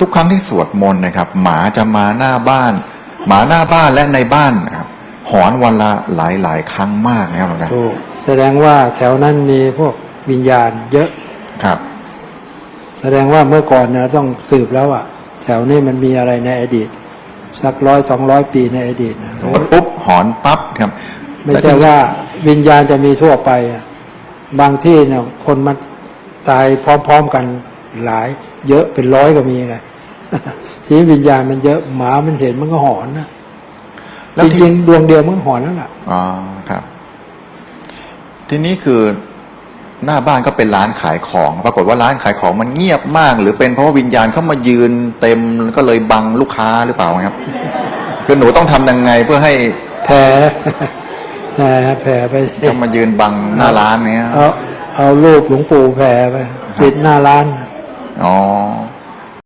ทุกครั้งที่สวดมนต์นะครับ หมาจะมาหน้าบ้าน หมาหน้าบ้านและในบ้านนะครับหอนวันละหลายหลายๆครั้งมากนะครับหลวงตาถูกแสดงว่าแถวนั้นมีพวกวิญญาณเยอะครับ แสดงว่าเมื่อก่อนเนี่ยต้องสืบแล้วอะแถวนี้มันมีอะไรในอดีต สักร้อยสองร้อยปีในอดีตนะปุ๊บหอนปั๊บครับ ไม่ใช่ว่าวิญญาณจะมีทั่วไปอะบางที่เนี่ยคนมันตายพร้อม ๆกันหลาย เยอะเป็นร้อยก็มีไงทีนี้วิญญาณมันเยอะหมามันเห็นมันก็หอนนะแล้วจที่ริงๆดวงเดียวมันก็หอนแล้วล่ะอ๋อครับ ทีนี้คือหน้าบ้านก็เป็นร้านขายของ ปรากฏว่าร้านขายของมันเงียบมาก หรือเป็นเพราะว่าวิญญาณเข้ามายืนเต็มก็เลยบังลูกค้าหรือเปล่าครับ คือหนูต้องทำยังไงเพื่อให้แผ่แผ่แผ่ไปเขามายืนบังหน้าร้านเนี้ยเอาเอารูปหลวงปู่แผ่ไปติดหน้าร้าน อ๋อ